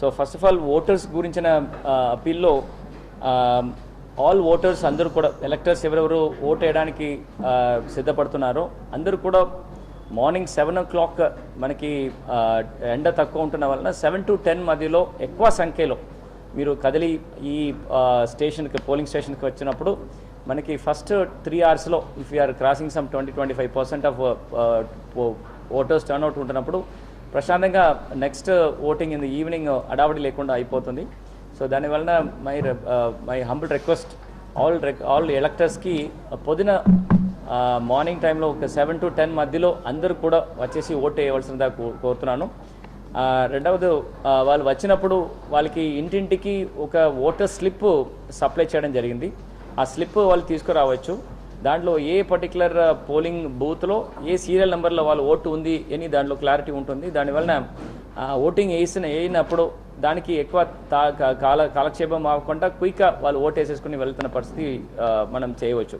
So first of all voters గురించిన అప్పీల్లో all voters అందరూ కూడా ఎలక్టర్స్ ఎవరెవరు ఓట్ వేయడానికి సిద్ధపడుతున్నారో అందరూ కూడా మార్నింగ్ సెవెన్ ఓ క్లాక్ మనకి ఎండ తక్కువ ఉంటున్న వలన సెవెన్ టు టెన్ మధ్యలో ఎక్కువ సంఖ్యలో మీరు కదిలి ఈ స్టేషన్కి పోలింగ్ స్టేషన్కి వచ్చినప్పుడు మనకి ఫస్ట్ త్రీ అవర్స్లో if you're crossing some twenty twenty five percent of voters turnout ఉంటున్నప్పుడు ప్రశాంతంగా next voting in the evening అడావడి లేకుండా అయిపోతుంది. సో దానివలన my my humble request all all ఎలక్టర్స్కి పొద్దున uh, మార్నింగ్ టైంలో ఒక సెవెన్ టు టెన్ మధ్యలో అందరూ కూడా వచ్చేసి ఓటు వేయవలసిందిగా కో- కోరుతున్నాను. Uh, రెండవది uh, వాళ్ళు వచ్చినప్పుడు వాళ్ళకి ఇంటింటికి ఒక ఓటర్ స్లిప్ సప్లై చేయడం జరిగింది. ఆ స్లిప్ వాళ్ళు తీసుకురావచ్చు. దాంట్లో ఏ పర్టికులర్ పోలింగ్ బూత్లో ఏ సీరియల్ నెంబర్లో వాళ్ళు ఓటు ఉంది అని దాంట్లో క్లారిటీ ఉంటుంది. దానివలన ఓటింగ్ వేసిన వేయినప్పుడు దానికి ఎక్కువ తా కాల కాలక్షేపం అవ్వకుండా క్విక్గా వాళ్ళు ఓట్ వేసేసుకుని వెళ్తున్న పరిస్థితి మనం చేయవచ్చు.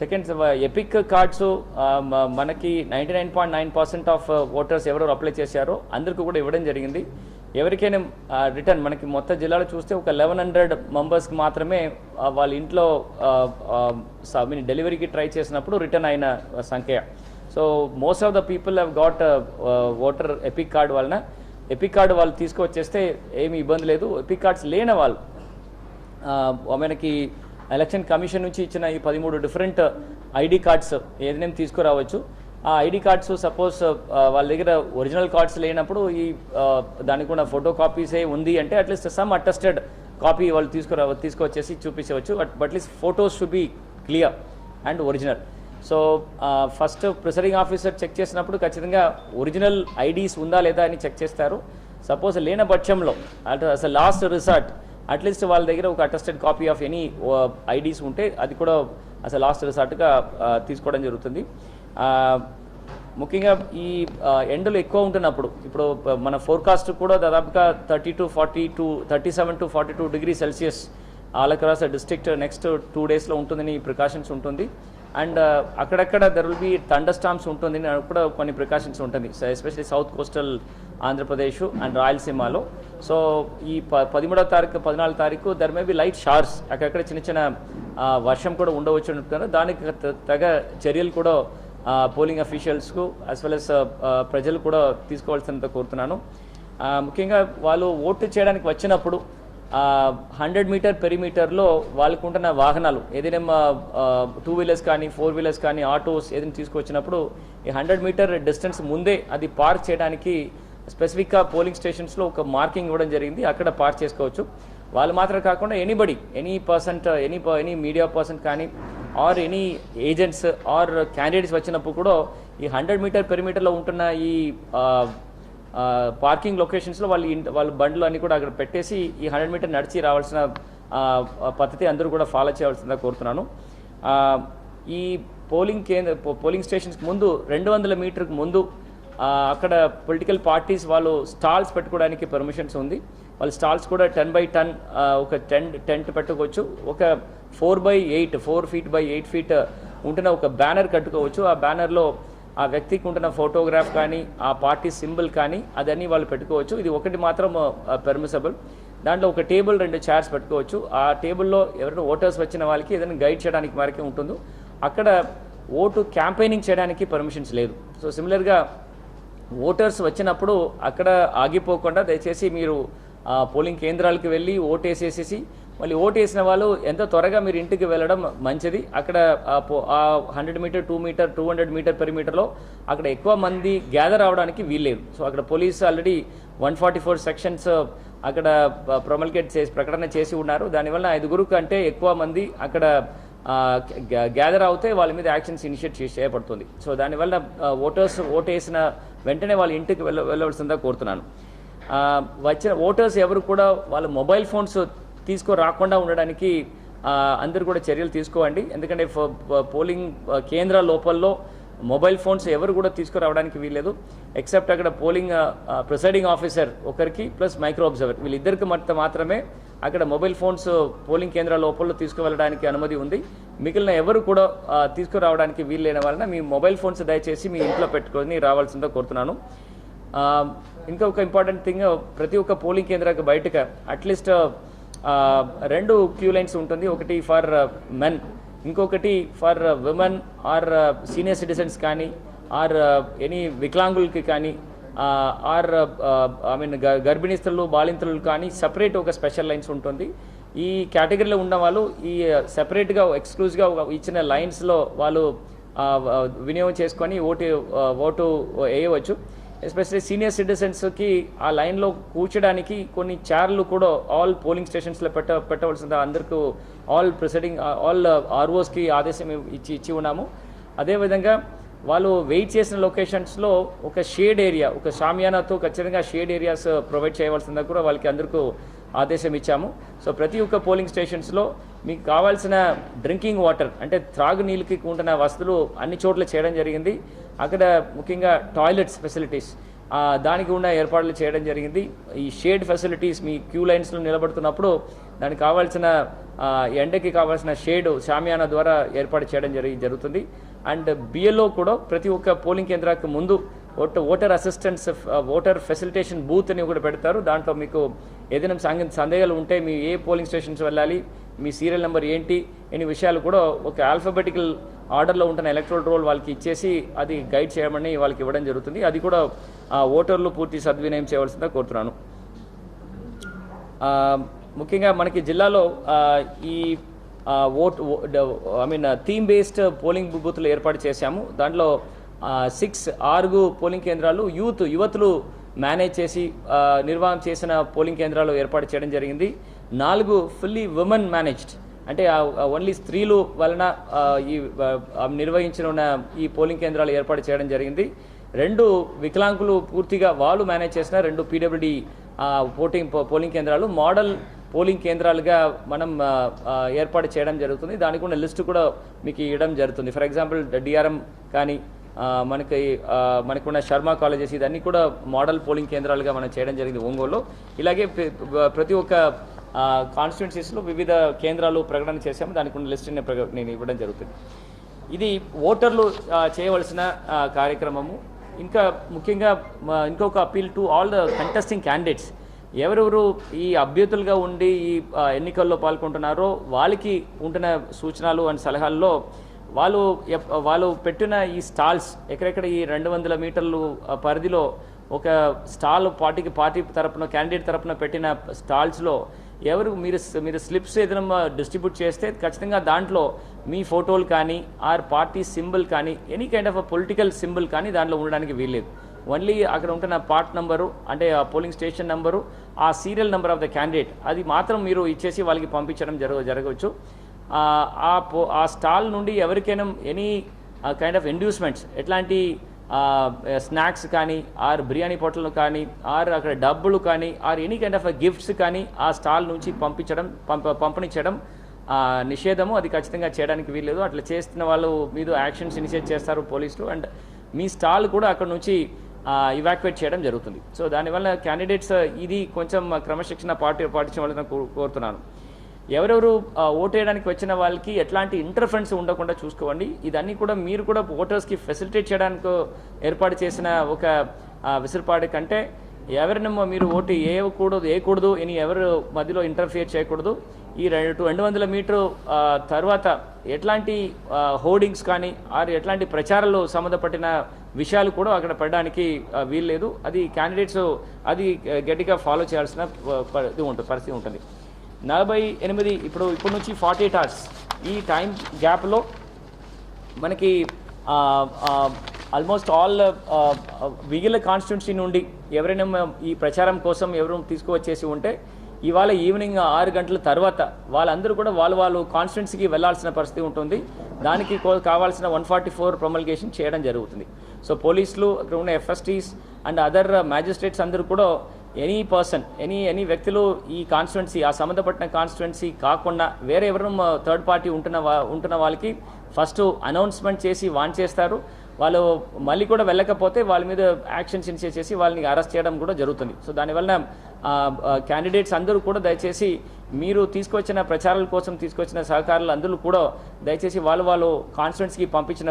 సెకండ్ ఎపిక్ కార్డ్స్ మనకి ninety nine point nine percent of voters ఎవరెవరు అప్లై చేశారో అందరికీ కూడా ఇవ్వడం జరిగింది. ఎవరికైనా రిటర్న్ మనకి మొత్తం జిల్లాలో చూస్తే ఒక లెవెన్ హండ్రెడ్ మెంబర్స్కి మాత్రమే వాళ్ళ ఇంట్లో మీన్ డెలివరీకి ట్రై చేసినప్పుడు రిటర్న్ అయిన సంఖ్య. So most of the people have got voter EPIC card వలన ఎపిక్ కార్డు వాళ్ళు తీసుకువచ్చేస్తే ఏమి ఇబ్బంది లేదు. ఎపిక్ కార్డ్స్ లేని వాళ్ళు మనకి ఎలక్షన్ కమిషన్ నుంచి ఇచ్చిన ఈ పదమూడు డిఫరెంట్ ఐడి కార్డ్స్ ఏదైనా తీసుకురావచ్చు. ఆ ఐడి కార్డ్స్ సపోజ్ వాళ్ళ దగ్గర ఒరిజినల్ కార్డ్స్ లేనప్పుడు ఈ దానికి కూడా ఫోటో కాపీసే ఉంది అంటే అట్లీస్ట్ సమ్ అటెస్టెడ్ కాపీ వాళ్ళు తీసుకురా తీసుకొచ్చేసి చూపించవచ్చు but at least photos should be clear and original. So first presiding officer check చేసినప్పుడు ఖచ్చితంగా ఒరిజినల్ ఐడీస్ ఉందా లేదా అని చెక్ చేస్తారు. సపోజ్ లేని పక్షంలో అంటే అసలు లాస్ట్ రిసార్ట్ అట్లీస్ట్ వాళ్ళ దగ్గర ఒక attested copy of any IDs ఉంటే అది కూడా అసలు లాస్ట్ రిసార్ట్గా తీసుకోవడం జరుగుతుంది. ముఖ్యంగా ఈ ఎండలు ఎక్కువ ఉంటున్నప్పుడు ఇప్పుడు మన ఫోర్కాస్ట్ కూడా దాదాపుగా thirty to forty two thirty seven to forty two degree Celsius all district next two డేస్లో ఉంటుందని ప్రికాషన్స్ ఉంటుంది. అండ్ అక్కడక్కడ there will be thunderstorms ఉంటుంది అని కూడా కొన్ని ప్రికాషన్స్ ఉంటుంది. Especially south coastal Andhra Pradesh and రాయలసీమలో. సో ఈ ప పదిమూడవ తారీఖు పద్నాలుగు తారీఖు there may be light showers అక్కడక్కడ చిన్న చిన్న వర్షం కూడా ఉండవచ్చు అంటున్నారు. దానికి తగ చర్యలు కూడా పోలింగ్ అఫీషియల్స్కు యాజ్ వెల్ అస్ ప్రజలు కూడా తీసుకోవాల్సినంత కోరుతున్నాను. ముఖ్యంగా వాళ్ళు ఓటు చేయడానికి వచ్చినప్పుడు హండ్రెడ్ మీటర్ పెరిమీటర్లో వాళ్ళకు ఉంటున్న వాహనాలు ఏదైనా టూ వీలర్స్ కానీ ఫోర్ వీలర్స్ కానీ ఆటోస్ ఏదైనా తీసుకొచ్చినప్పుడు ఈ హండ్రెడ్ మీటర్ డిస్టెన్స్ ముందే అది పార్క్ చేయడానికి స్పెసిఫిక్గా పోలింగ్ స్టేషన్స్లో ఒక మార్కింగ్ ఇవ్వడం జరిగింది. అక్కడ పార్క్ చేసుకోవచ్చు. వాళ్ళు మాత్రం కాకుండా anybody any percent any any media person కానీ or any agents or candidates వచ్చినప్పుడు కూడా ఈ హండ్రెడ్ మీటర్ పెరిమీటర్లో ఉంటున్న ఈ పార్కింగ్ లొకేషన్స్లో వాళ్ళు ఇంట వాళ్ళ బండ్లు అన్నీ కూడా అక్కడ పెట్టేసి ఈ హండ్రెడ్ మీటర్ నడిచి రావాల్సిన పద్ధతి అందరూ కూడా ఫాలో చేయవలసిందిగా కోరుతున్నాను. ఈ పోలింగ్ కేంద్ర పో- పోలింగ్ స్టేషన్స్కి ముందు రెండు వందల మీటర్కి ముందు అక్కడ పొలిటికల్ పార్టీస్ వాళ్ళు స్టాల్స్ పెట్టుకోవడానికి పర్మిషన్స్ ఉంది. వాళ్ళు స్టాల్స్ కూడా టెన్ బై టెన్ ఒక టెంట్ టెంట్ పెట్టుకోవచ్చు. ఒక four by eight four feet by eight feet ఉంటున్న ఒక బ్యానర్ కట్టుకోవచ్చు. ఆ బ్యానర్లో ఆ వ్యక్తికి ఉంటున్న ఫోటోగ్రాఫ్ కానీ ఆ పార్టీ సింబల్ కానీ అదన్నీ వాళ్ళు పెట్టుకోవచ్చు. ఇది ఒకటి మాత్రం పెర్మిసబుల్ దాంట్లో ఒక టేబుల్ రెండు చైర్స్ పెట్టుకోవచ్చు. ఆ టేబుల్లో ఎవరైనా ఓటర్స్ వచ్చిన వాళ్ళకి ఏదైనా గైడ్ చేయడానికి వరకే ఉంటుందో. అక్కడ ఓటు క్యాంపెయినింగ్ చేయడానికి పర్మిషన్స్ లేదు. సో సిమిలర్గా ఓటర్స్ వచ్చినప్పుడు అక్కడ ఆగిపోకుండా దయచేసి మీరు పోలింగ్ కేంద్రాలకు వెళ్ళి ఓటు వేసేసేసి మళ్ళీ ఓటు వేసిన వాళ్ళు ఎంత త్వరగా మీరు ఇంటికి వెళ్ళడం మంచిది. అక్కడ ఆ hundred meter two meter two hundred meter per మీటర్లో అక్కడ ఎక్కువ మంది గ్యాదర్ అవడానికి వీల్లేదు. సో అక్కడ police already one forty four sections అక్కడ ప్రొమల్కేట్ చేసి ప్రకటన చేసి ఉన్నారు. దానివల్ల ఐదుగురు కంటే ఎక్కువ మంది అక్కడ గ్యాదర్ అవుతే వాళ్ళ మీద యాక్షన్స్ ఇనిషియేట్ చేసి చేయబడుతుంది. సో దానివల్ల ఓటర్స్ ఓటేసిన వేసిన వెంటనే వాళ్ళ ఇంటికి వెళ్ళ వెళ్ళవలసిందిగా కోరుతున్నాను. వచ్చిన ఓటర్స్ ఎవరు కూడా వాళ్ళ మొబైల్ ఫోన్స్ తీసుకురాకుండా ఉండడానికి అందరు అందరూ కూడా చర్యలు తీసుకోవండి ఎందుకంటే పోలింగ్ కేంద్ర లోపల్లో మొబైల్ ఫోన్స్ ఎవరు కూడా తీసుకురావడానికి వీల్లేదు. ఎక్సెప్ట్ అక్కడ పోలింగ్ ప్రిసైడింగ్ ఆఫీసర్ ఒకరికి ప్లస్ మైక్రో అబ్జర్వర్. వీళ్ళిద్దరికి మధ్య మాత్రమే అక్కడ మొబైల్ ఫోన్స్ పోలింగ్ కేంద్ర లోపల తీసుకువెళ్ళడానికి అనుమతి ఉంది. మిగిలిన ఎవరు కూడా తీసుకురావడానికి తీసుకురావడానికి వీల్లేని వలన మీ మొబైల్ ఫోన్స్ దయచేసి మీ ఇంట్లో పెట్టుకొని రావాల్సిందో కోరుతున్నాను. ఇంకా ఒక ఇంపార్టెంట్ థింగ్ ప్రతి ఒక్క పోలింగ్ కేంద్రానికి బయటకు అట్లీస్ట్ రెండు క్యూ లైన్స్ ఉంటుంది. ఒకటి ఫర్ మెన్ ఇంకొకటి for women or senior citizens కానీ ఆర్ ఎనీ వికలాంగులకి కానీ ఆర్ ఐ మీన్ గర్భిణీ స్త్రీలు బాలింతలు కానీ సపరేట్ ఒక స్పెషల్ లైన్స్ ఉంటుంది. ఈ కేటగిరీలో ఉన్న వాళ్ళు ఈ సెపరేట్గా ఎక్స్క్లూజివ్గా ఇచ్చిన లైన్స్లో వాళ్ళు వినియోగం చేసుకొని ఓటు ఓటు వేయవచ్చు. ఎస్పెషల్లీ సీనియర్ సిటిజన్స్కి ఆ లైన్లో కూర్చోడానికి కొన్ని చైర్లు కూడా ఆల్ పోలింగ్ స్టేషన్స్లో పెట్ట పెట్టవలసింది అందరికీ ఆల్ ప్రిసైడింగ్ ఆల్ ఆర్ఓస్కి ఆదేశం ఇచ్చి ఇచ్చి ఉన్నాము. అదేవిధంగా వాళ్ళు వెయిట్ చేసిన లొకేషన్స్లో ఒక షేడ్ ఏరియా ఒక షామియానాతో ఖచ్చితంగా షేడ్ ఏరియాస్ ప్రొవైడ్ చేయవలసిందా కూడా వాళ్ళకి అందరికీ ఆదేశం ఇచ్చాము. సో ప్రతి ఒక్క పోలింగ్ స్టేషన్స్లో మీకు కావాల్సిన డ్రింకింగ్ వాటర్ అంటే త్రాగునీళ్ళకి ఉంటున్న వసతులు అన్ని చోట్ల చేయడం జరిగింది. అక్కడ ముఖ్యంగా టాయిలెట్స్ ఫెసిలిటీస్ దానికి ఉన్న ఏర్పాట్లు చేయడం జరిగింది. ఈ షేడ్ ఫెసిలిటీస్ మీ క్యూ లైన్స్లో నిలబడుతున్నప్పుడు దానికి కావాల్సిన ఎండకి కావాల్సిన షేడ్ షామియానా ద్వారా ఏర్పాటు చేయడం జరిగి జరుగుతుంది. అండ్ బిఎల్ఓ కూడా ప్రతి ఒక్క పోలింగ్ కేంద్రానికి ముందు voter voter assistance voter facilitation booth అని కూడా పెడతారు. దాంట్లో మీకు ఏదైనా సందేహాలు ఉంటే మీ ఏ పోలింగ్ స్టేషన్స్ వెళ్ళాలి మీ సీరియల్ నెంబర్ ఏంటి అనే విషయాలు కూడా ఒక ఆల్ఫాబెటికల్ ఆర్డర్లో ఉంటున్న ఎలక్ట్రల్ రోల్ వాళ్ళకి ఇచ్చేసి అది గైడ్ చేయమని వాళ్ళకి ఇవ్వడం జరుగుతుంది. అది కూడా ఆ, ఓటర్లు పూర్తి సద్వినయం చేయవలసిందిగా కోరుతున్నాను. ముఖ్యంగా మనకి జిల్లాలో ఈ vote I mean theme based polling బూత్లు ఏర్పాటు చేశాము. దాంట్లో సిక్స్ ఆరుగు పోలింగ్ కేంద్రాలు యూత్ యువతులు మేనేజ్ చేసి నిర్వాహం చేసిన పోలింగ్ కేంద్రాలు ఏర్పాటు చేయడం జరిగింది. నాలుగు ఫుల్లీ ఉమెన్ మేనేజ్డ్ అంటే ఓన్లీ స్త్రీలు వలన ఈ నిర్వహించిన ఉన్న ఈ పోలింగ్ కేంద్రాలు ఏర్పాటు చేయడం జరిగింది. రెండు వికలాంగులు పూర్తిగా వాళ్ళు మేనేజ్ చేసిన రెండు పీడబ్ల్యూడి పోటింగ్ పోలింగ్ కేంద్రాలు మోడల్ పోలింగ్ కేంద్రాలుగా మనం ఏర్పాటు చేయడం జరుగుతుంది. దానికి ఉన్న లిస్టు కూడా మీకు ఇవ్వడం జరుగుతుంది. ఫర్ ఎగ్జాంపుల్ డిఆర్ఎం కానీ మనకి మనకున్న శర్మ కాలేజెస్ ఇదన్నీ కూడా మోడల్ పోలింగ్ కేంద్రాలుగా మనం చేయడం జరిగింది ఒంగోలులో. ఇలాగే ప్రతి ఒక్క కాన్స్టిట్యున్సీస్లో వివిధ కేంద్రాలు ప్రకటన చేశాము. దానికి ఉన్న లిస్ట్ నేను ఇవ్వడం జరుగుతుంది. ఇది ఓటర్లు చేయవలసిన కార్యక్రమము. ఇంకా ముఖ్యంగా ఇంకొక appeal to all the contesting candidates ఎవరెవరు ఈ అభ్యర్థులుగా ఉండి ఈ ఎన్నికల్లో పాల్గొంటున్నారో వాళ్ళకి ఉంటున్న సూచనలు అండ్ సలహాల్లో వాళ్ళు వాళ్ళు పెట్టిన ఈ స్టాల్స్ ఎక్కడెక్కడ ఈ రెండు వందల మీటర్లు పరిధిలో ఒక స్టాల్ పార్టీకి పార్టీ తరపున క్యాండిడేట్ తరపున పెట్టిన స్టాల్స్లో ఎవరు మీరు మీరు స్లిప్స్ ఏదైనా డిస్ట్రిబ్యూట్ చేస్తే ఖచ్చితంగా దాంట్లో మీ ఫోటోలు కానీ ఆర్ పార్టీ సింబల్ కానీ any kind of political symbol కానీ దాంట్లో ఉండడానికి వీల్లేదు. ఓన్లీ అక్కడ ఉంటున్న పార్ట్ నెంబరు అంటే ఆ పోలింగ్ స్టేషన్ నెంబరు ఆ serial number of the candidate అది మాత్రం మీరు ఇచ్చేసి వాళ్ళకి పంపించడం జరగ జరగవచ్చు. ఆ, పో ఆ స్టాల్ నుండి ఎవరికైనా ఎనీ కైండ్ ఆఫ్ ఎండ్యూస్మెంట్స్ ఎట్లాంటి స్నాక్స్ కానీ ఆర్ బిర్యానీ పొట్టలు కానీ ఆర్ అక్కడ డబ్బులు కానీ or any kind of gifts కానీ ఆ స్టాల్ నుంచి పంపించడం పంప పంపిణించడం నిషేధము. అది ఖచ్చితంగా చేయడానికి వీల్లేదు. అట్లా చేస్తున్న వాళ్ళు మీద యాక్షన్స్ ఇనిషియేట్ చేస్తారు పోలీసులు. అండ్ మీ స్టాల్ కూడా అక్కడ నుంచి ఇవాక్యువేట్ చేయడం జరుగుతుంది. సో దానివల్ల క్యాండిడేట్స్ ఇది కొంచెం క్రమశిక్షణ పాటి పాటించవలసిన కో- కోరుతున్నాను. ఎవరెవరు ఆ, ఓటేయడానికి వచ్చిన వాళ్ళకి ఎట్లాంటి ఇంటర్ఫరెన్స్ ఉండకుండా చూసుకోండి. ఇదన్నీ కూడా మీరు కూడా ఓటర్స్కి ఫెసిలిటేట్ చేయడానికి ఏర్పాటు చేసిన ఒక ఆ, విసిరిపాటు కంటే ఎవరినమ్మో మీరు ఓటు వేయకూడదు వేయకూడదు అని ఎవరు మధ్యలో ఇంటర్ఫియర్ చేయకూడదు. ఈ రెండు రెండు వందల మీటరు తర్వాత ఎట్లాంటి హోర్డింగ్స్ కానీ ఆరు ఎట్లాంటి ప్రచారాలు సంబంధపడిన విషయాలు కూడా అక్కడ పడడానికి వీల్లేదు. అది క్యాండిడేట్స్ అది గట్టిగా ఫాలో చేయాల్సిన ఇది ఉంటుంది పరిస్థితి ఉంటుంది. నలభై ఎనిమిది ఇప్పుడు ఇప్పటి నుంచి ఫార్టీ ఎయిట్ అవర్స్ ఈ టైం గ్యాప్లో మనకి ఆల్మోస్ట్ ఆల్ మిగిలిన కాన్స్టిట్యున్సీ నుండి ఎవరైనా ఈ ప్రచారం కోసం ఎవరు తీసుకువచ్చేసి ఉంటే ఇవాళ ఈవినింగ్ ఆరు గంటల తర్వాత వాళ్ళందరూ కూడా వాళ్ళు వాళ్ళు కాన్స్టిట్యున్సీకి వెళ్ళాల్సిన పరిస్థితి ఉంటుంది. దానికి కో- కావాల్సిన వన్ ఫార్టీ ఫోర్ ప్రొమల్గేషన్ చేయడం జరుగుతుంది. సో పోలీసులు అక్కడ ఉన్న ఎఫ్ఎస్టీస్ అండ్ అదర్ మ్యాజిస్ట్రేట్స్ అందరూ కూడా ఎనీ పర్సన్ ఎనీ ఎనీ వ్యక్తులు ఈ కాన్స్టిట్యున్సీ ఆ సంబంధపడిన కాన్స్టిట్యున్సీ కాకుండా వేరే ఎవరు థర్డ్ పార్టీ ఉంటున్న వా- ఉంటున్న వాళ్ళకి ఫస్ట్ అనౌన్స్మెంట్ చేసి వాన్ చేస్తారు. వాళ్ళు మళ్ళీ కూడా వెళ్ళకపోతే వాళ్ళ మీద యాక్షన్స్ ఇనిషియేట్ చేసి వాళ్ళని అరెస్ట్ చేయడం కూడా జరుగుతుంది. సో దానివల్ల క్యాండిడేట్స్ అందరూ కూడా దయచేసి మీరు తీసుకొచ్చిన ప్రచారాల కోసం తీసుకొచ్చిన సహకారులు అందరూ కూడా దయచేసి వాళ్ళు వాళ్ళు కాన్స్టిట్యున్సీకి పంపించిన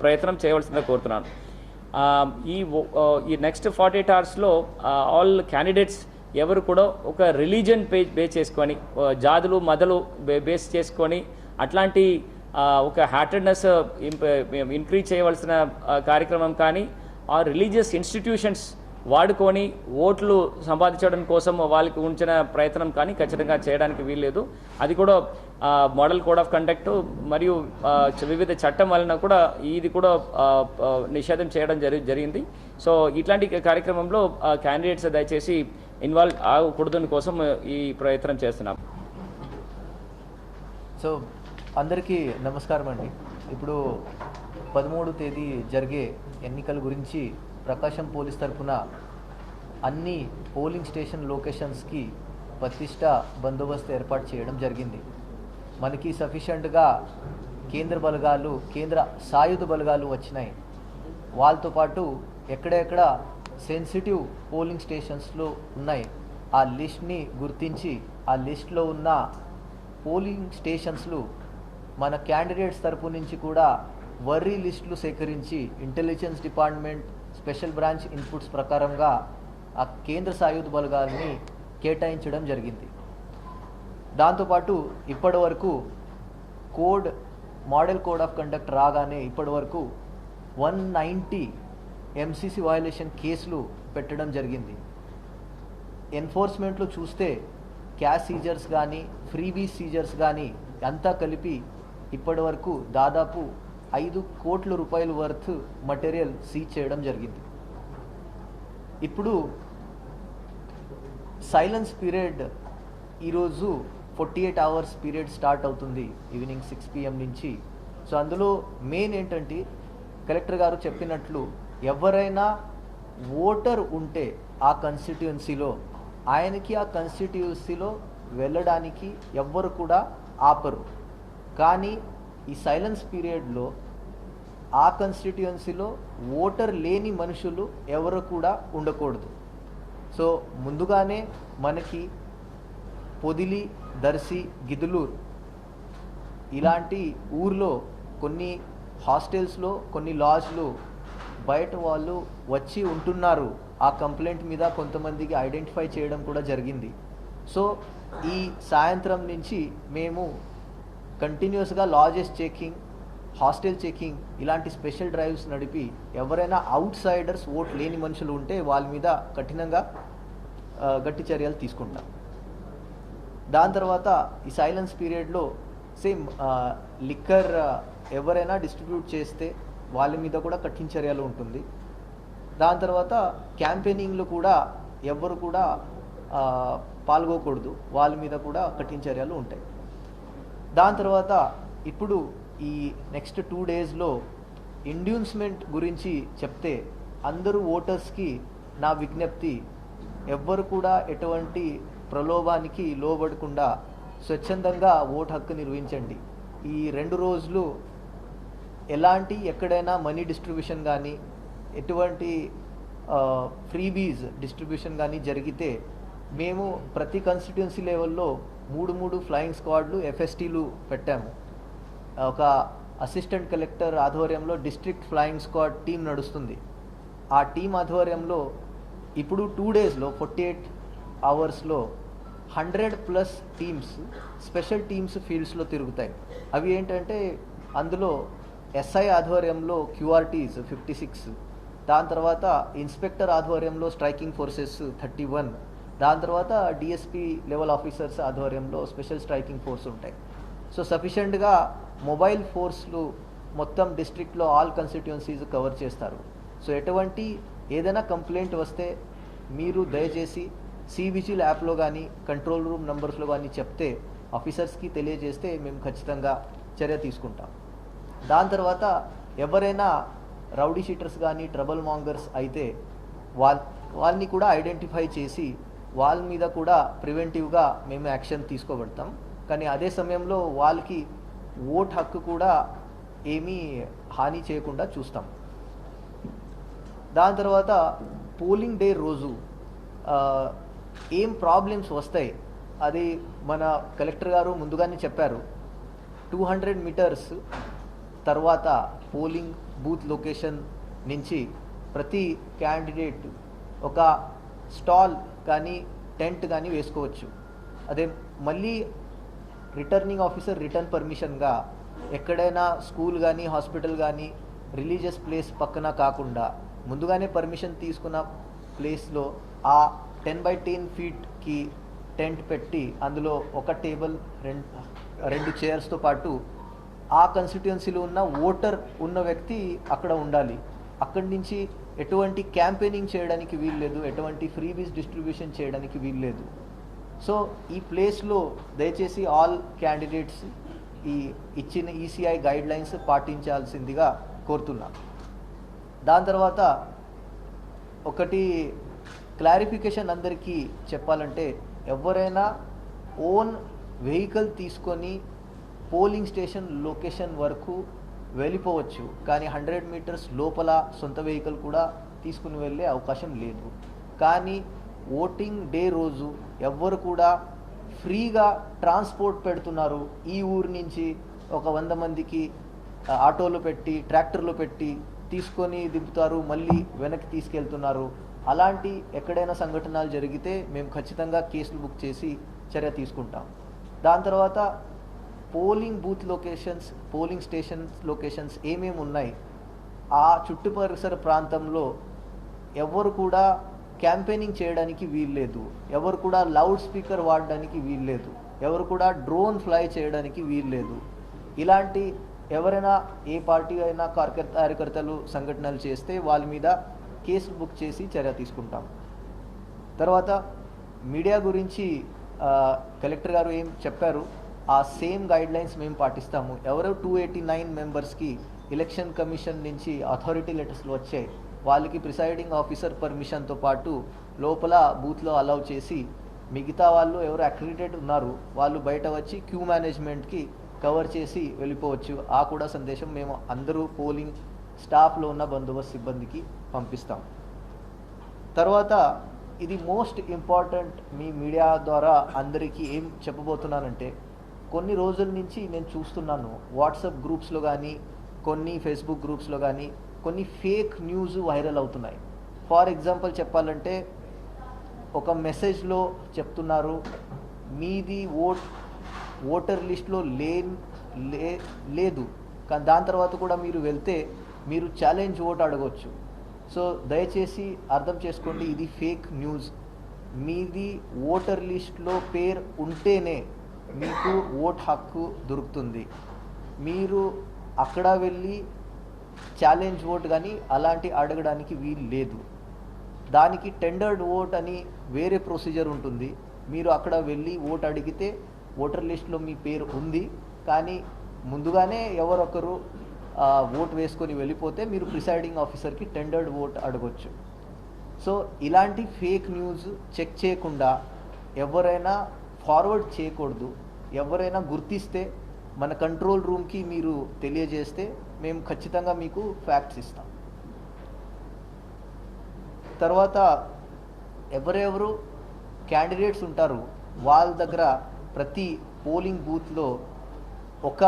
ప్రయత్నం చేయవలసిందిగా కోరుతున్నాను. ఈ ఓ- ఈ నెక్స్ట్ ఫార్టీ ఎయిట్ అవర్స్లో ఆల్ క్యాండిడేట్స్ ఎవరు కూడా ఒక రిలీజన్ బే బేస్ చేసుకొని జాతులు మదలు బే- బేస్ చేసుకొని అట్లాంటి ఒక హ్యాటెడ్నెస్ ఇంక్రీజ్ చేయవలసిన కార్యక్రమం కానీ ఆ రిలీజియస్ ఇన్స్టిట్యూషన్స్ వాడుకొని ఓట్లు సంపాదించడం కోసం వాళ్ళకి ఉంచిన ప్రయత్నం కానీ ఖచ్చితంగా చేయడానికి వీల్లేదు. అది కూడా మోడల్ కోడ్ ఆఫ్ కండక్ట్ మరియు వివిధ చట్టం వలన కూడా ఇది కూడా నిషేధం చేయడం జరి జరిగింది. సో ఇట్లాంటి కార్యక్రమంలో క్యాండిడేట్స్ దయచేసి ఇన్వాల్వ్ అవ్వకూడదని కోసం ఈ ప్రయత్నం చేస్తున్నాం. సో అందరికీ నమస్కారం అండి. ఇప్పుడు పదమూడు తేదీ జరిగే ఎన్నికల గురించి ప్రకాశం పోలీస్ తరఫున అన్ని పోలింగ్ స్టేషన్ లొకేషన్స్కి ప్రతిష్ట బందోబస్తు ఏర్పాటు చేయడం జరిగింది. మనకి సఫిషియెంట్గా కేంద్ర బలగాలు కేంద్ర సాయుధ బలగాలు వచ్చినాయి. వాళ్ళతో పాటు ఎక్కడెక్కడ సెన్సిటివ్ పోలింగ్ స్టేషన్స్లో ఉన్నాయి. ఆ లిస్ట్ని గుర్తించి ఆ లిస్ట్లో ఉన్న పోలింగ్ స్టేషన్స్లు మన క్యాండిడేట్స్ తరపు నుంచి కూడా వర్రీ లిస్టులు సేకరించి intelligence department special branch inputs ప్రకారంగా ఆ కేంద్ర సాయుధ బలగాల్ని కేటాయించడం జరిగింది. దాంతోపాటు ఇప్పటి వరకు code model code of conduct రాగానే ఇప్పటి వరకు వన్ నైంటీ ఎంసీసీ వయలేషన్ కేసులు పెట్టడం జరిగింది. ఎన్ఫోర్స్మెంట్లో చూస్తే క్యాష్ సీజర్స్ కానీ ఫ్రీబీ సీజర్స్ కానీ అంతా కలిపి ఇప్పటి వరకు దాదాపు ఐదు కోట్ల రూపాయల వర్త్ మటీరియల్ సీజ్ చేయడం జరిగింది. ఇప్పుడు సైలెన్స్ పీరియడ్ ఈరోజు forty eight hours period start అవుతుంది ఈవినింగ్ సిక్స్ పిఎం నుంచి. సో అందులో మెయిన్ ఏంటంటే కలెక్టర్ గారు చెప్పినట్లు ఎవరైనా ఓటర్ ఉంటే ఆ కన్స్టిట్యుయెన్సీలో ఆయనకి ఆ కన్స్టిట్యుయెన్సీలో వెళ్ళడానికి ఎవ్వరు కూడా ఆపరు. కానీ ఈ సైలెన్స్ పీరియడ్లో ఆ కన్స్టిట్యుయెన్సీలో ఓటర్ లేని మనుషులు ఎవరు కూడా ఉండకూడదు. సో ముందుగానే మనకి పొదిలి దర్శి గిదులూరు ఇలాంటి ఊర్లో కొన్ని హాస్టల్స్లో కొన్ని లాజ్లు బయట వాళ్ళు వచ్చి ఉంటున్నారు. ఆ కంప్లైంట్ మీద కొంతమందికి ఐడెంటిఫై చేయడం కూడా జరిగింది. సో ఈ సాయంత్రం నుంచి మేము కంటిన్యూస్గా లాజెస్ చెకింగ్ హాస్టల్ చెకింగ్ ఇలాంటి స్పెషల్ డ్రైవ్స్ నడిపి ఎవరైనా అవుట్ సైడర్స్ ఓట్ లేని మనుషులు ఉంటే వాళ్ళ మీద కఠినంగా గట్టి చర్యలు తీసుకుంటాం. దాని తర్వాత ఈ సైలెన్స్ పీరియడ్లో సేమ్ లిక్కర్ ఎవరైనా డిస్ట్రిబ్యూట్ చేస్తే వాళ్ళ మీద కూడా కఠిన చర్యలు ఉంటుంది. దాని తర్వాత క్యాంపెయినింగ్లో కూడా ఎవ్వరు కూడా పాల్గొకూడదు. వాళ్ళ మీద కూడా కఠిన చర్యలు ఉంటాయి. దాని తర్వాత ఇప్పుడు ఈ నెక్స్ట్ టూ డేస్లో ఇండ్యూన్స్మెంట్ గురించి చెప్తే అందరూ ఓటర్స్కి నా విజ్ఞప్తి ఎవ్వరు కూడా ఎటువంటి ప్రలోభానికి లోబడకుండా స్వచ్ఛందంగా ఓటు హక్కు నిర్వహించండి. ఈ రెండు రోజులు ఎలాంటి ఎక్కడైనా మనీ డిస్ట్రిబ్యూషన్ కానీ ఎటువంటి ఫ్రీబీస్ డిస్ట్రిబ్యూషన్ కానీ జరిగితే మేము ప్రతి కాన్స్టిట్యున్సీ లెవెల్లో మూడు మూడు ఫ్లయింగ్ స్క్వాడ్లు ఎఫ్ఎస్టీలు పెట్టాము. ఒక అసిస్టెంట్ కలెక్టర్ ఆధ్వర్యంలో డిస్ట్రిక్ట్ ఫ్లయింగ్ స్క్వాడ్ టీం నడుస్తుంది. ఆ టీం ఆధ్వర్యంలో ఇప్పుడు టూ డేస్లో ఫార్టీ ఎయిట్ అవర్స్లో hundred plus teams special teams ఫీల్డ్స్లో తిరుగుతాయి. అవి ఏంటంటే అందులో ఎస్ఐ ఆధ్వర్యంలో క్యూఆర్టీస్ ఫిఫ్టీ సిక్స్ దాని తర్వాత ఇన్స్పెక్టర్ ఆధ్వర్యంలో స్ట్రైకింగ్ ఫోర్సెస్ థర్టీ వన్ దాని తర్వాత డిఎస్పి లెవెల్ ఆఫీసర్స్ ఆధ్వర్యంలో స్పెషల్ స్ట్రైకింగ్ ఫోర్స్ ఉంటాయి. సో సఫిషియెంట్గా మొబైల్ ఫోర్స్లు మొత్తం డిస్ట్రిక్ట్లో ఆల్ కన్స్టిట్యున్సీస్ కవర్ చేస్తారు. సో ఎటువంటి ఏదైనా కంప్లైంట్ వస్తే మీరు దయచేసి సివిజిల్ యాప్లో కానీ కంట్రోల్ రూమ్ నంబర్స్లో కానీ చెప్తే ఆఫీసర్స్కి తెలియజేస్తే మేము ఖచ్చితంగా చర్య తీసుకుంటాం. దాని తర్వాత ఎవరైనా రౌడీ షీటర్స్ కానీ ట్రబుల్ మాంగర్స్ అయితే వాళ్ళ వాళ్ళని కూడా ఐడెంటిఫై చేసి వాళ్ళ మీద కూడా ప్రివెంటివ్గా మేము యాక్షన్ తీసుకోబడతాం. కానీ అదే సమయంలో వాళ్ళకి ఓట్ హక్కు కూడా ఏమీ హాని చేయకుండా చూస్తాం. దాని తర్వాత పోలింగ్ డే రోజు ఏం ప్రాబ్లమ్స్ వస్తాయి? అది మన కలెక్టర్ గారు ముందుగానే చెప్పారు. టూ హండ్రెడ్ మీటర్స్ తర్వాత పోలింగ్ బూత్ లొకేషన్ నుంచి ప్రతి క్యాండిడేట్ ఒక స్టాల్ కానీ టెంట్ కానీ వేసుకోవచ్చు. అదే మళ్ళీ రిటర్నింగ్ ఆఫీసర్ రిటర్న్ పర్మిషన్గా ఎక్కడైనా స్కూల్ కానీ హాస్పిటల్ కానీ రిలీజియస్ ప్లేస్ పక్కన కాకుండా ముందుగానే పర్మిషన్ తీసుకున్న ప్లేస్లో ఆ టెన్ బై టెన్ ఫీట్కి టెంట్ పెట్టి అందులో ఒక టేబుల్ రెండు రెండు చైర్స్తో పాటు ఆ కన్స్టిట్యుయెన్సీలో ఉన్న ఓటర్ ఉన్న వ్యక్తి అక్కడ ఉండాలి. అక్కడి నుంచి ఎటువంటి క్యాంపెయినింగ్ చేయడానికి వీల్లేదు ఎటువంటి ఫ్రీబీస్ డిస్ట్రిబ్యూషన్ చేయడానికి వీల్లేదు సో ఈ ప్లేస్లో దయచేసి ఆల్ క్యాండిడేట్స్ ఈ ఇచ్చిన ఈసీఐ గైడ్లైన్స్ పాటించాల్సిందిగా కోరుతున్నాను. దాని తర్వాత ఒకటి క్లారిఫికేషన్ అందరికీ చెప్పాలంటే ఎవరైనా ఓన్ వెహికల్ తీసుకొని పోలింగ్ స్టేషన్ లొకేషన్ వరకు వెళ్ళిపోవచ్చు. కానీ హండ్రెడ్ మీటర్స్ లోపల సొంత వెహికల్ కూడా తీసుకుని వెళ్ళే అవకాశం లేదు. కానీ ఓటింగ్ డే రోజు ఎవ్వరు కూడా ఫ్రీగా ట్రాన్స్పోర్ట్ పెడుతున్నారు. ఈ ఊరు నుంచి ఒక వంద మందికి ఆటోలు పెట్టి ట్రాక్టర్లు పెట్టి తీసుకొని దింపుతారు మళ్ళీ వెనక్కి తీసుకెళ్తున్నారు. అలాంటి ఎక్కడైనా సంఘటనలు జరిగితే మేము ఖచ్చితంగా కేసులు బుక్ చేసి చర్య తీసుకుంటాం. దాని తర్వాత polling booth locations polling stations locations ఏమేమి ఉన్నాయి? ఆ చుట్టు పరిసర ప్రాంతంలో ఎవరు కూడా క్యాంపెయినింగ్ చేయడానికి వీల్లేదు ఎవరు కూడా లౌడ్ స్పీకర్ వాడడానికి వీల్లేదు ఎవరు కూడా డ్రోన్ ఫ్లై చేయడానికి వీల్లేదు ఇలాంటి ఎవరైనా ఏ పార్టీ అయినా కార్యకర్త కార్యకర్తలు సంఘటనలు చేస్తే వాళ్ళ మీద కేసులు బుక్ చేసి చర్య తీసుకుంటాం. తర్వాత మీడియా గురించి కలెక్టర్ గారు ఏం చెప్పారు? ఆ సేమ్ గైడ్ లైన్స్ మేము పాటిస్తాము. ఎవరో టూ ఎయిటీ నైన్ మెంబర్స్కి ఎలక్షన్ కమిషన్ నుంచి అథారిటీ లెటర్స్లు వచ్చాయి. వాళ్ళకి ప్రిసైడింగ్ ఆఫీసర్ పర్మిషన్తో పాటు లోపల బూత్లో అలౌ చేసి మిగతా వాళ్ళు ఎవరు అక్రిడిటెడ్ ఉన్నారు వాళ్ళు బయట వచ్చి క్యూ మేనేజ్మెంట్కి కవర్ చేసి వెళ్ళిపోవచ్చు. ఆ కూడా సందేశం మేము అందరూ పోలింగ్ స్టాఫ్లో ఉన్న బందోబస్తు సిబ్బందికి పంపిస్తాం. తర్వాత ఇది మోస్ట్ ఇంపార్టెంట్ మీ మీడియా ద్వారా అందరికీ ఏం చెప్పబోతున్నానంటే కొన్ని రోజుల నుంచి నేను చూస్తున్నాను. వాట్సాప్ గ్రూప్స్లో కానీ కొన్ని ఫేస్బుక్ గ్రూప్స్లో కానీ కొన్ని ఫేక్ న్యూస్ వైరల్ అవుతున్నాయి. ఫర్ ఎగ్జాంపుల్ చెప్పాలంటే ఒక మెసేజ్లో చెప్తున్నారు మీది ఓట్ ఓటర్ లిస్ట్లో లే లే లేదు. కానీ దాని తర్వాత కూడా మీరు వెళ్తే మీరు ఛాలెంజ్ ఓట్ అడగవచ్చు సో దయచేసి అర్థం చేసుకోండి ఇది ఫేక్ న్యూస్. మీది ఓటర్ లిస్ట్లో పేరు ఉంటేనే మీకు ఓట్ హక్కు దొరుకుతుంది. మీరు అక్కడ వెళ్ళి ఛాలెంజ్ ఓట్ కానీ అలాంటి అడగడానికి వీలు లేదు. దానికి టెండర్డ్ ఓట్ అని వేరే ప్రొసీజర్ ఉంటుంది. మీరు అక్కడ వెళ్ళి ఓట్ అడిగితే ఓటర్ లిస్ట్లో మీ పేరు ఉంది కానీ ముందుగానే ఎవరొకరు ఓట్ వేసుకొని వెళ్ళిపోతే మీరు ప్రిసైడింగ్ ఆఫీసర్కి టెండర్డ్ ఓట్ అడగొచ్చు. సో ఇలాంటి ఫేక్ న్యూస్ చెక్ చేయకుండా ఎవరైనా ఫార్వర్డ్ చేయకూడదు. ఎవరైనా గుర్తిస్తే మన కంట్రోల్ రూమ్కి మీరు తెలియజేస్తే మేము ఖచ్చితంగా మీకు ఫ్యాక్ట్స్ ఇస్తాం. తర్వాత ఎవరెవరు క్యాండిడేట్స్ ఉంటారు వాళ్ళ దగ్గర ప్రతి పోలింగ్ బూత్లో ఒక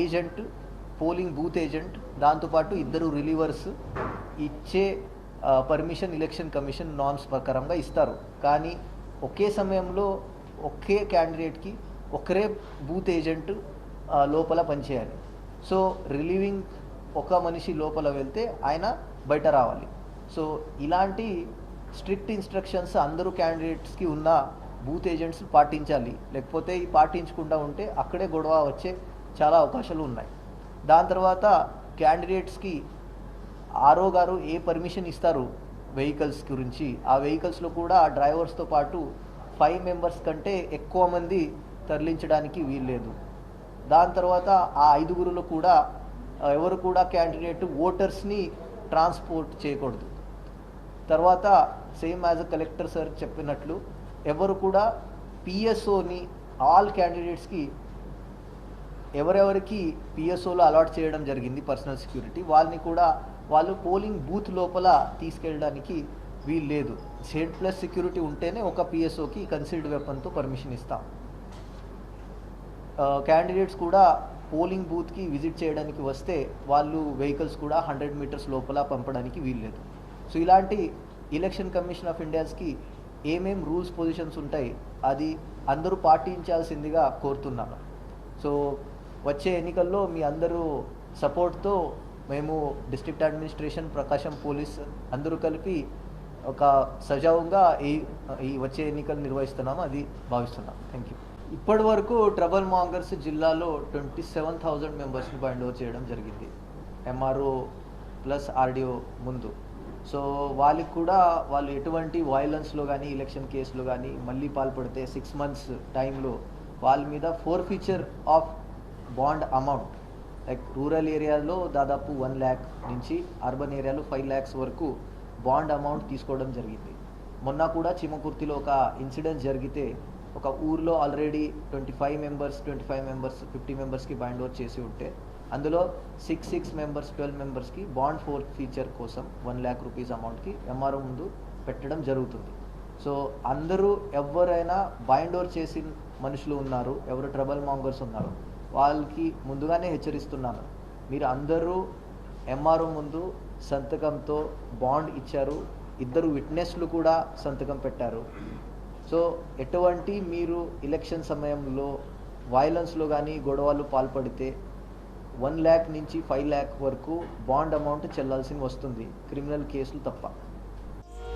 ఏజెంట్ పోలింగ్ బూత్ ఏజెంట్ దాంతోపాటు ఇద్దరు రిలీవర్స్ ఇచ్చే పర్మిషన్ ఎలక్షన్ కమిషన్ నామ్స్ ప్రకారంగా ఇస్తారు. కానీ ఒకే సమయంలో ఒకే క్యాండిడేట్కి ఒకరే బూత్ ఏజెంట్ లోపల పనిచేయాలి. సో రిలీవింగ్ ఒక మనిషి లోపల వెళ్తే ఆయన బయట రావాలి. సో ఇలాంటి స్ట్రిక్ట్ ఇన్స్ట్రక్షన్స్ అందరూ క్యాండిడేట్స్కి ఉన్న బూత్ ఏజెంట్స్ పాటించాలి. లేకపోతే ఈ పాటించకుండా ఉంటే అక్కడే గొడవ వచ్చే చాలా అవకాశాలు ఉన్నాయి. దాని తర్వాత క్యాండిడేట్స్కి ఆరో గారు ఏ పర్మిషన్ ఇస్తారు వెహికల్స్ గురించి? ఆ వెహికల్స్లో కూడా ఆ డ్రైవర్స్తో పాటు ఫైవ్ మెంబర్స్ కంటే ఎక్కువ మంది తరలించడానికి వీల్లేదు. దాని తర్వాత ఆ ఐదుగురులో కూడా ఎవరు కూడా క్యాండిడేట్ ఓటర్స్ని ట్రాన్స్పోర్ట్ చేయకూడదు. తర్వాత సేమ్ యాజ్ అ కలెక్టర్ సార్ చెప్పినట్లు ఎవరు కూడా పిఎస్ఓని ఆల్ క్యాండిడేట్స్కి ఎవరెవరికి పిఎస్ఓలో అలాట్ చేయడం జరిగింది పర్సనల్ సెక్యూరిటీ వాళ్ళని కూడా వాళ్ళు పోలింగ్ బూత్ లోపల తీసుకెళ్ళడానికి వీలు లేదు. జెడ్ ప్లస్ సెక్యూరిటీ ఉంటేనే ఒక పిఎస్ఓకి కన్సిల్డ్ వెపన్తో పర్మిషన్ ఇస్తాం. Uh, క్యాండిడేట్స్ కూడా పోలింగ్ బూత్కి విజిట్ చేయడానికి వస్తే వాళ్ళు వెహికల్స్ కూడా హండ్రెడ్ మీటర్స్ లోపల పంపడానికి వీల్లేదు సో ఇలాంటి ఎలక్షన్ కమిషన్ ఆఫ్ ఇండియాస్కి ఏమేం రూల్స్ పొజిషన్స్ ఉంటాయి అది అందరూ పాటించాల్సిందిగా కోరుతున్నాను. సో వచ్చే ఎన్నికల్లో మీ అందరూ సపోర్ట్తో మేము డిస్ట్రిక్ట్ అడ్మినిస్ట్రేషన్ ప్రకాశం పోలీస్ అందరూ కలిపి ఒక సజావుగా ఈ ఈ వచ్చే ఎన్నికలు నిర్వహిస్తున్నాము అది భావిస్తున్నాం. థ్యాంక్ యూ ఇప్పటి వరకు ట్రబల్ మాంగర్స్ జిల్లాలో ట్వంటీ సెవెన్ థౌజండ్ మెంబర్స్ని బైండ్ ఓవర్ చేయడం జరిగింది. ఎంఆర్ఓ ప్లస్ ఆర్డీఓ ముందు. సో వాళ్ళకి కూడా వాళ్ళు ఎటువంటి వైలెన్స్లో కానీ ఎలక్షన్ కేసులో కానీ మళ్ళీ పాల్పడితే సిక్స్ మంత్స్ టైంలో వాళ్ళ మీద forfeiture of bond amount like rural ఏరియాలో దాదాపు వన్ ల్యాక్ నుంచి అర్బన్ ఏరియాలో ఫైవ్ ల్యాక్స్ వరకు బాండ్ అమౌంట్ తీసుకోవడం జరిగింది. మొన్న కూడా చిమకుర్తిలో ఒక ఇన్సిడెంట్ జరిగితే ఒక ఊర్లో already twenty five members twenty five members fifty మెంబర్స్కి బైండ్ ఓవర్ చేసి ఉంటే అందులో సిక్స్ సిక్స్ మెంబర్స్ ట్వెల్వ్ మెంబర్స్కి బాండ్ ఫోర్ ఫీచర్ కోసం వన్ ల్యాక్ రూపీస్ అమౌంట్కి ఎంఆర్ఓ ముందు పెట్టడం జరుగుతుంది. సో అందరూ ఎవరైనా బైండోర్ చేసిన మనుషులు ఉన్నారు ఎవరు ట్రబల్ మాంగర్స్ ఉన్నారు వాళ్ళకి ముందుగానే హెచ్చరిస్తున్నాను. మీరు అందరూ ఎంఆర్ఓ ముందు సంతకంతో బాండ్ ఇచ్చారు ఇద్దరు విట్నెస్లు కూడా సంతకం పెట్టారు. సో ఎటువంటి మీరు ఎలక్షన్ సమయంలో వైలెన్స్లో కానీ గొడవలు పాల్పడితే వన్ ల్యాక్ నుంచి ఫైవ్ ల్యాక్ వరకు బాండ్ అమౌంట్ చెల్లాల్సి వస్తుంది. క్రిమినల్ కేసులు తప్ప.